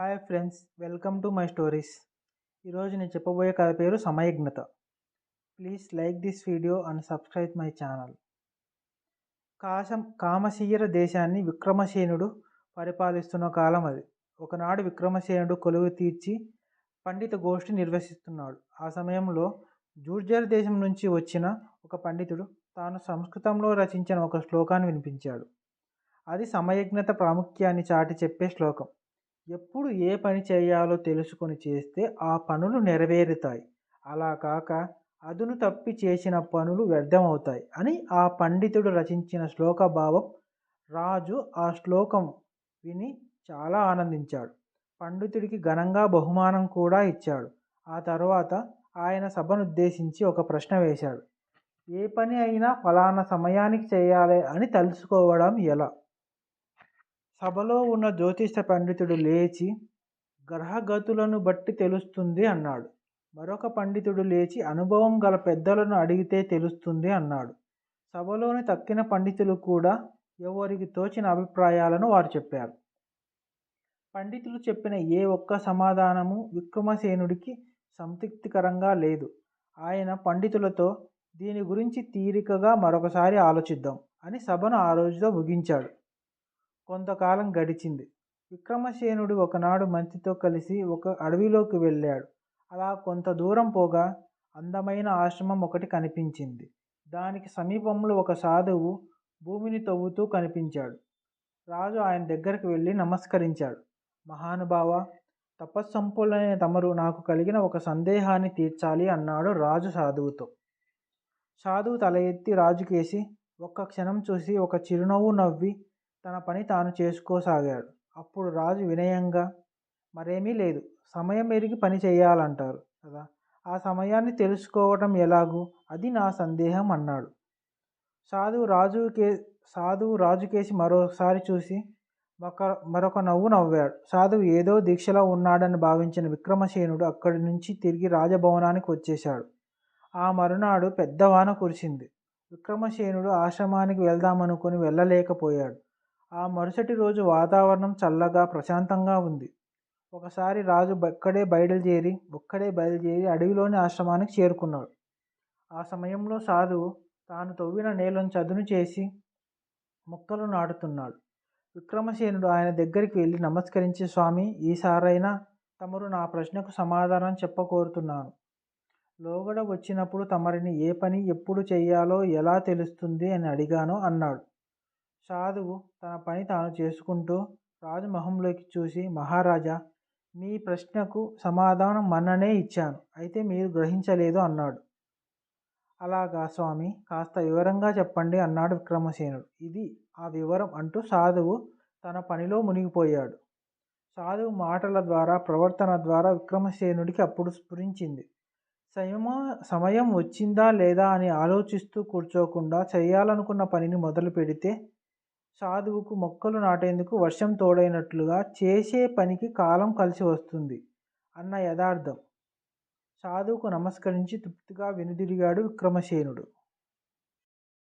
Hi friends welcome to my stories. ఈరోజు నేను చెప్పబోయే కథ పేరు సమయజ్ఞత. Please like this video and subscribe my channel. కాశం కామశీర దేశాన్ని విక్రమసేనుడు పరిపాలిస్తున్న కాలం అది. ఒకనాడు విక్రమసేనుడు కొలువు తీర్చి పండిత గోష్ఠి నిర్వహిస్తున్నాడు ఆ సమయంలో జూర్జర్ దేశం నుంచి వచ్చిన ఒక పండితుడు తాను సంస్కృతంలో రచించిన ఒక శ్లోకాన్ని వినిపించాడు. అది సమయజ్ఞత ప్రాముఖ్యాన్ని చాటి చెప్పే శ్లోకం. ఎప్పుడు ఏ పని చేయాలో తెలుసుకొని చేస్తే ఆ పనులు నెరవేరుతాయి. అలా కాక అదును తప్పి చేసిన పనులు వ్యర్థమవుతాయి అని ఆ పండితుడు రచించిన శ్లోక భావం రాజు ఆ శ్లోకం విని చాలా ఆనందించాడు. పండితుడికి ఘనంగా బహుమానం కూడా ఇచ్చాడు. ఆ తర్వాత ఆయన సభనుద్దేశించి ఒక ప్రశ్న వేశాడు. ఏ పని అయినా ఫలానా సమయానికి చేయాలి అని తెలుసుకోవడం ఎలా? సభలో ఉన్న జ్యోతిష పండితుడు లేచి గ్రహగతులను బట్టి తెలుస్తుంది అన్నాడు. మరొక పండితుడు లేచి అనుభవం గల పెద్దలను అడిగితే తెలుస్తుంది అన్నాడు. సభలోని తక్కిన పండితులు కూడా ఎవరికి తోచిన అభిప్రాయాలను వారు చెప్పారు. పండితులు చెప్పిన ఏ ఒక్క సమాధానము విక్రమసేనుడికి సంతృప్తికరంగా లేదు. ఆయన పండితులతో దీని గురించి తీరికగా మరొకసారి ఆలోచిద్దాం అని సభను ఆ రోజుతో ముగించాడు. కొంతకాలం గడిచింది. విక్రమసేనుడు ఒకనాడు మంత్రితో కలిసి ఒక అడవిలోకి వెళ్ళాడు. అలా కొంత దూరం పోగా అందమైన ఆశ్రమం ఒకటి కనిపించింది. దానికి సమీపంలో ఒక సాధువు భూమిని తవ్వుతూ కనిపించాడు. రాజు ఆయన దగ్గరికి వెళ్ళి నమస్కరించాడు. మహానుభావ తపస్సంపులైన తమరు నాకు కలిగిన ఒక సందేహాన్ని తీర్చాలి అన్నాడు రాజు సాధువుతో. సాధువు తల ఎత్తి రాజుకేసి ఒక్క క్షణం చూసి ఒక చిరునవ్వు నవ్వి తన పని తాను చేసుకోసాగాడు. అప్పుడు రాజు వినయంగా మరేమీ లేదు. సమయం ఎరిగి పని చేయాలంటారు కదా! ఆ సమయాన్ని తెలుసుకోవటం ఎలాగూ? అది నా సందేహం అన్నాడు. సాధువు రాజు కే సాధువు రాజుకేసి మరోసారి చూసి ఒక మరొక నవ్వు నవ్వాడు. సాధువు ఏదో దీక్షలో ఉన్నాడని భావించిన విక్రమసేనుడు అక్కడి నుంచి తిరిగి రాజభవనానికి వచ్చేశాడు. ఆ మరునాడు పెద్ద వాన కురిసింది. విక్రమసేనుడు ఆశ్రమానికి వెళ్దామనుకుని వెళ్ళలేకపోయాడు. ఆ మరుసటి రోజు వాతావరణం చల్లగా ప్రశాంతంగా ఉంది. ఒకసారి రాజు ఒక్కడే బయలుదేరి ఒక్కడే బయలుదేరి అడవిలోని ఆశ్రమానికి చేరుకున్నాడు. ఆ సమయంలో సాధువు తాను తవ్విన నేలను చదును చేసి మొక్కలు నాటుతున్నాడు. విక్రమసేనుడు ఆయన దగ్గరికి వెళ్ళి నమస్కరించి స్వామి ఈసారైనా తమరు నా ప్రశ్నకు సమాధానం చెప్పకోరుతున్నాను. లోగడ వచ్చినప్పుడు తమరిని ఏ పని ఎప్పుడు చేయాలో ఎలా తెలుస్తుంది అని అడిగాను అన్నాడు. సాధువు తన పని తాను చేసుకుంటూ రాజు మొహంలోకి చూసి మహారాజా మీ ప్రశ్నకు సమాధానం మన్ననే ఇచ్చాను. అయితే మీరు గ్రహించలేదు అన్నాడు. అలాగా స్వామి కాస్త వివరంగా చెప్పండి అన్నాడు విక్రమసేనుడు. ఇది ఆ వివరం అంటూ సాధువు తన పనిలో మునిగిపోయాడు. సాధువు మాటల ద్వారా ప్రవర్తన ద్వారా విక్రమసేనుడికి అప్పుడు స్ఫురించింది. సమయం సమయం వచ్చిందా లేదా అని ఆలోచిస్తూ కూర్చోకుండా చేయాలనుకున్న పనిని మొదలు పెడితే సాధువుకు మొక్కలు నాటేందుకు వర్షం తోడైనట్లుగా చేసే పనికి కాలం కలిసి వస్తుంది అన్న యథార్థం. సాధువుకు నమస్కరించి తృప్తిగా వెనుదిరిగాడు విక్రమసేనుడు.